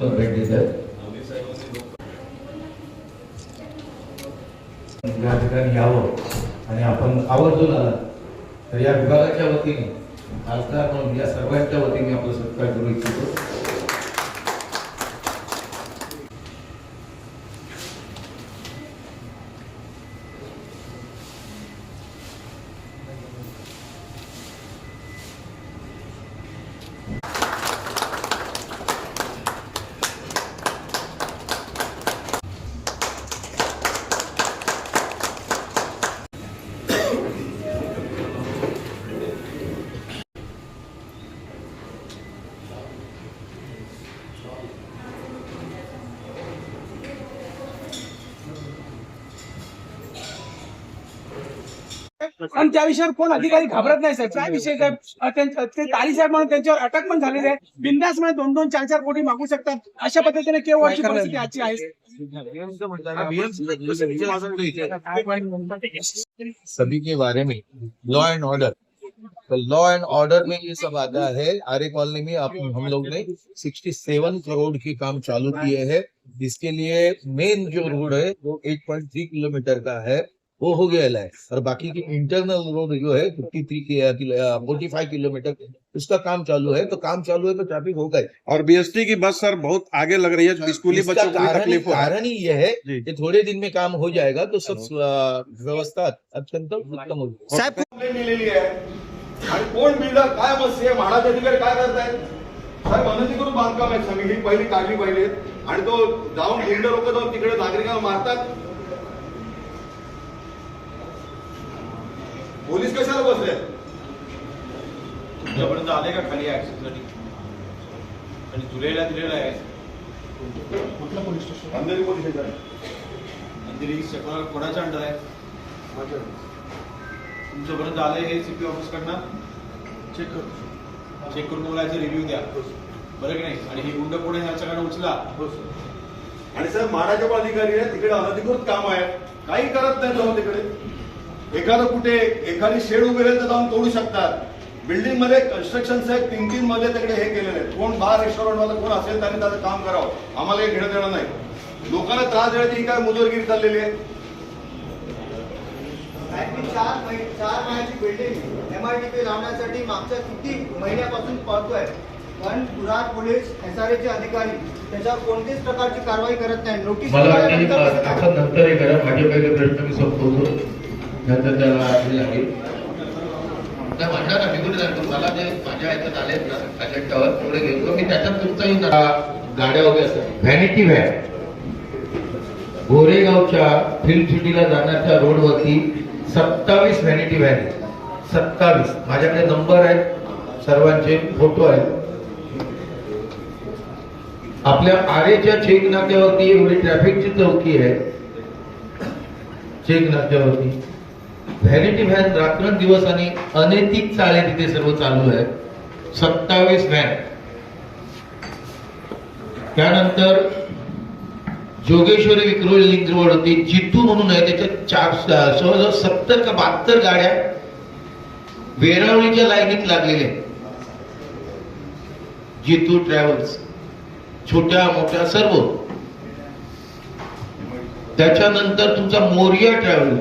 भेट देत आहेत या ठिकाणी यावं. आणि आपण आवर्जून आला. तर या विभागाच्या वतीने खासदार म्हणून या सर्वांच्या वतीने आपला सत्कार करू इच्छितो. आणि त्या विषयावर कोण अधिकारी घाबरत नाही साहेब. काय विषय काय? अ, त्यां- ते तारी साहेब म्हणून त्यांच्यावर अटक पण झालेली आहे. बिंदासमध्ये दोन दोन चार चार कोटी मागू शकतात. अशा पद्धतीने केवळची परिस्थिती आजची आहे. सभी के बारे में लॉ एंड ऑर्डर तो लॉ एंड ऑर्डर में ये सब आता है. आर्य कॉलोनी में आप हम लोग ने 67 करोड़ की काम चालू किए हैं. इसके लिए मेन जो रोड है वो 8.3 किलोमीटर का है. वो हो गया है और बाकी की इंटरनल रोड जो है 53 फोर्टी फाइव किलोमीटर उसका काम चालू है तो काम चालू है तो ट्रैफिक होगा और बीएसटी की बस सर बहुत आगे लग रही है स्कूली बच्चों को तकलीफ हो रहा कारण ही ये है। कि थोड़े दिन में काम हो जाएगा तो सब व्यवस्था अत्यंत उत्तम होगी। साहेब आहे आणि कोण बिल्डर काय मस्ती आहे म्हाडाचे अधिकारी काय करतायत साहेब अनधी करून बांधकाम आहेत सगळी ही पहिली काढली पाहिजे आणि तो जाऊन गुंड लोक जाऊन तिकडे नागरिकांना मारतात पोलीस कशाला बसले? तुमच्यापर्यंत आले का खाली ऍक्सेससाठी? आणि जुलैला दिलेला आहे Andheri police station Andheri sector कोणाच्या अंडर आहे? तुमच्यापर्यंत आले हे सीपी ऑफिस कडनं चेक करू चेक करून मला याचा रिव्ह्यू द्या. बरं की नाही? आणि ही गुंड कोणी ह्याच्याकडे उचला. आणि म्हाडाचे पण अधिकारी आहे तिकडे अनधिकृत काम आहे. काही करत नाही जाऊन तिकडे. एखादं कुठे एखादी शेड उभी राहील तर जाऊन तोडू शकतात. बिल्डिंगमध्ये कन्स्ट्रक्शन साहेब तीन तीन मध्ये तिकडे हे केलेले आहेत कोण बार रेस्टॉरंटमध्ये कोण असेल त्यांनी त्याचं काम करावं. आम्हाला काही घेणं देणं नाही. लोकांना त्रास देण्याची ही काय मुजोरगिरी चाललेली आहे? चार महि- चार महिन्याची बिल्डिंग एमआयडीपी लावण्यासाठी मागच्या किती महिन्यापासून पळतोय. पण गुजरात पोलीस एसआरएचे अधिकारी त्याच्यावर कोणतीच प्रकारची कारवाई करत नाही. नोटीस मला वाटतं नंतर हे करा प्रश्न मी संपवतो. नंतर त्याला हे लागेल त्या म्हणणार ना मी जातो मला जे माझ्या ह्याच्यात आलेत ना अजेंडावर पुढे घेतो. मी त्याच्यात तुमचाही ना गाड्या वगैरे असतात व्हॅनिटी व्हॅन गोरेगावच्या फिल्म सिटीला जाण्याच्या रोडवरती सत्तावीस व्हॅनिटी व्हॅन आहेत. सत्तावीस. माझ्याकडे नंबर आहेत सर्वांचे फोटो आहेत. आपल्या आरेच्या चेक नाक्यावरती एवढी ट्रॅफिकची चौकी आहे. चेक नाक्यावरती व्हॅनिटी व्हॅन रात्रंदिवस आणि अनैतिक चाळे तिथे सर्व चालू आहे सत्तावीस व्हॅन त्यानंतर जोगेश्वरी विक्रोळी लिंक रोड होती. जितू म्हणून आहे त्याच्यात चार जवळजवळ सत्तर का बहात्तर गाड्या वेरावळीच्या लाईनीत लागलेल्या आहेत. जितू ट्रॅव्हल्स छोट्या मोठ्या सर्व. त्याच्यानंतर तुमचा मोरिया ट्रॅव्हल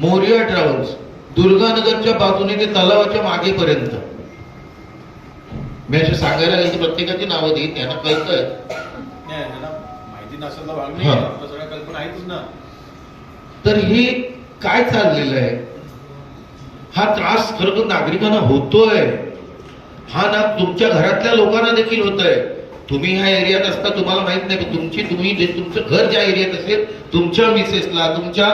मोरिया ट्रॅव्हल्स दुर्गानगरच्या बाजूने ते तलावाच्या मागेपर्यंत. मी असे सांगायला गेले प्रत्येकाची नावं देईन त्यांना कळतंय. तर हा. हे काय चाललेलं आहे? हा त्रास खरं तर नागरिकांना होतोय. हा ना तुमच्या घरातल्या लोकांना देखील होतोय. तुम्ही ह्या एरियात असता तुम्हाला माहीत नाही पण तुमची तुम्ही जे तुमचं घर ज्या एरियात असेल तुमच्या मिसेसला तुमच्या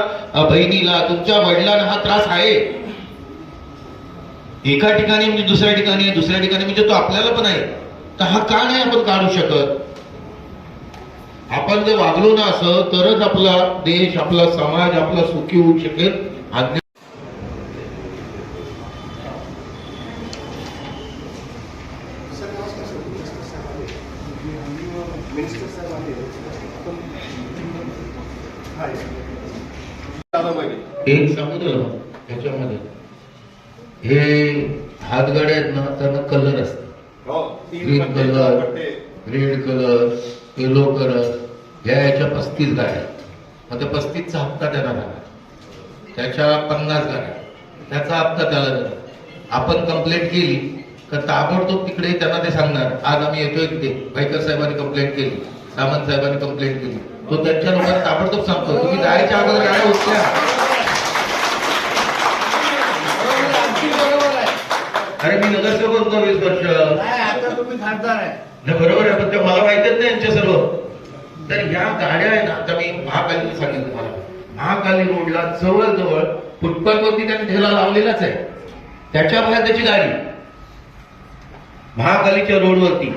बहिणीला तुमच्या वडिलांना हा त्रास आहे. एका ठिकाणी म्हणजे दुसऱ्या ठिकाणी दुसऱ्या ठिकाणी म्हणजे तो आपल्याला पण आहे. तर हा का नाही आपण काढू शकत? आपण जर वागलो ना असं तरच आपला देश आपला समाज आपला सुखी होऊ शकेल. त्याच्यामध्ये हे हातगाड्या आहेत ना त्यांना कलर असतात. चार पट्टे. रेड कलर येलो कलर ह्या याच्या पस्तीस गाड्या मग त्या पस्तीसचा हप्ता त्यांना झाला. त्याच्या पन्नास गाड्या त्याचा हप्ता त्याला झाला. आपण कंप्लेंट केली तर ताबडतोब तिकडे त्यांना ते सांगणार. आज आम्ही येतोय तिथे. भाईकर साहेबांनी कंप्लेंट केली सामंत साहेबांनी कंप्लेंट केली. तो त्यांच्या लोकांना ताबडतोब सांगतो. तुम्ही जायच्या अगोदर गाड्या होत्या अरे मी नगरसेवक होतो वीस वर्ष? आता तुम्ही खासदार आहे. बरोबर आहे पण ते मला माहितीच नाही यांच्या सर्व. तर ह्या गाड्या आहे ना आता मी महाकाली सांगितलं तुम्हाला. महाकाली रोडला जवळजवळ फुटपाथवरती त्यांनी ठेला लावलेलाच आहे. त्याच्या बाहेर त्याची गाडी. महाकालीच्या रोडवरती.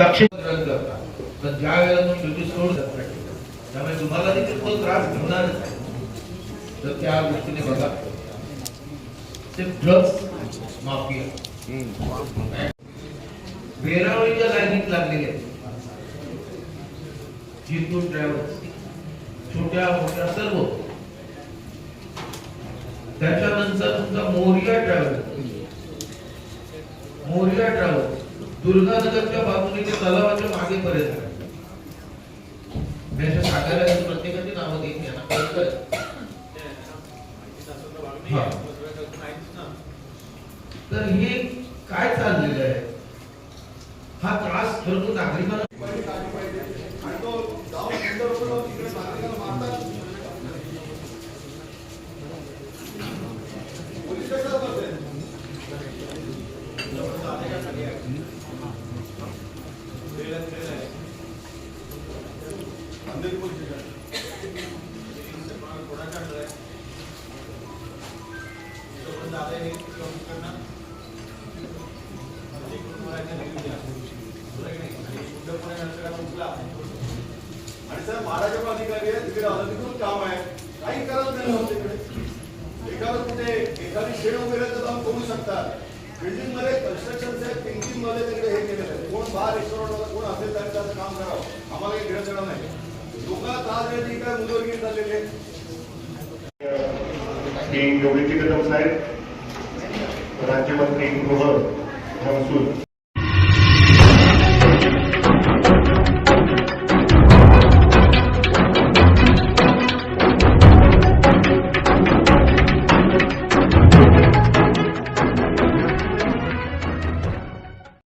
तक्षण करतात तर ज्या वेळेला तो शेवटी सोड. त्यामुळे तुम्हाला देखील तो त्रास होणारच आहे. तर त्या दृष्टीने बघा. ते ड्रग्स माफिया वेरावळीच्या लाईनीत लागलेले आहेत. जिंतूर ट्रॅव्हल्स छोट्या मोठ्या सर्व. त्याच्यानंतर तुमचा मोरिया ट्रॅव्हल्स मोरिया ट्रॅव्हल्स दुर्गानगरच्या बाजूने ते तलावाच्या मागे पर्यंत आहे. मी अशा सांगायला गेलो, प्रत्येकाची नावं. तर हे काय चाललेलं आहे हा त्रास खरं नागरिकांना आणि तो जाऊन सुंदर जाऊन तिकडे नागरिकांना मारतात पोलीस कशाला बसले? Andheri police station. आणि सर महाराजा अधिकारी आहे तिकडे अनधिकृत काम आहे. काही करत नाही लोक एखादं कुठे एखादी शेड वगैरे तर जाऊन करू शकतात बिल्डिंगमध्ये कन्स्ट्रक्शन थिंकिंगमध्ये तिकडे हे केलेलं आहे. कोण बार रेस्टॉरंट कोण असेल त्यांनी काम करावं. आम्हाला काही घेणं नाही. श्री योगेश कदम साहेब राज्यमंत्री गृह महसूल.